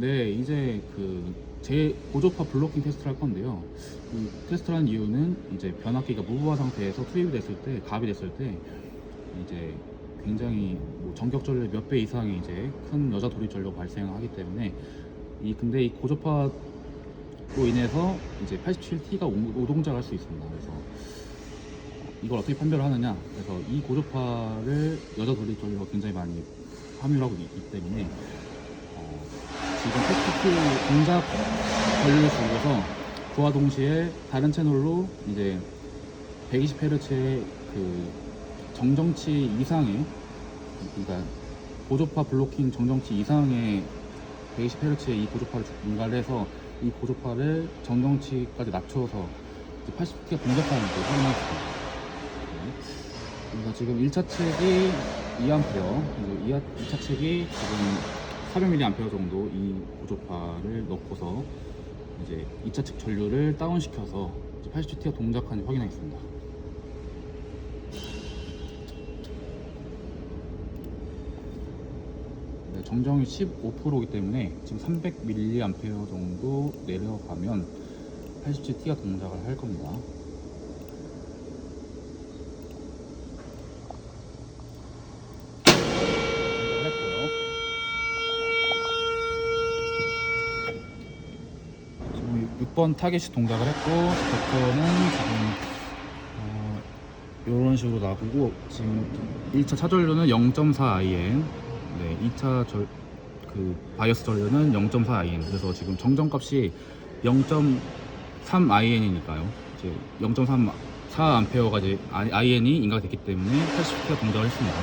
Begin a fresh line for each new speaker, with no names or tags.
네, 이제 그 제 고조파 블로킹 테스트를 할 건데요. 이 테스트를 하는 이유는 이제 변압기가 무부하 상태에서 투입이 됐을 때, 갑이 됐을 때 이제 굉장히 뭐 전격 전류 몇 배 이상의 이제 큰 여자 돌입 전류가 발생하기 때문에 이 근데 이 고조파로 인해서 이제 87T가 오동작할 수 있습니다. 그래서 이걸 어떻게 판별을 하느냐? 그래서 이 고조파를 여자 돌입 전류가 굉장히 많이 함유하고 있기 때문에 어, 지금 테스트 동작 전류를 줄여서 그와 동시에 다른 채널로 이제 120Hz의 그 정정치 이상의 그러니까 고조파 블로킹 정정치 이상의 120Hz의 이 고조파를 분갈을 해서 이 고조파를 정정치까지 낮춰서 80T가 동작하는 걸 확인하겠습니다. 네. 그래서 지금 1차 책이 2A, 그리고 2차 책이 지금 400mA 정도 이 고조파를 넣고서 이제 2차 측 전류를 다운시켜서 80T가 동작하는지 확인하겠습니다. 네, 정정이 15%이기 때문에 지금 300mA 정도 내려가면 87T가 동작을 할 겁니다. 했고요. 지금 6번 타겟이 동작을 했고 벡터는 지금 어, 이런 식으로 나오고 지금 1차 차전류는 0.4IN 네, 2차 절, 그 바이어스 전류는 0.4IN 그래서 지금 정정값이 0.3IN이니까요. 이제 0.3 4A가 이제 IN이 인가됐기 때문에 80T가 동작을 했습니다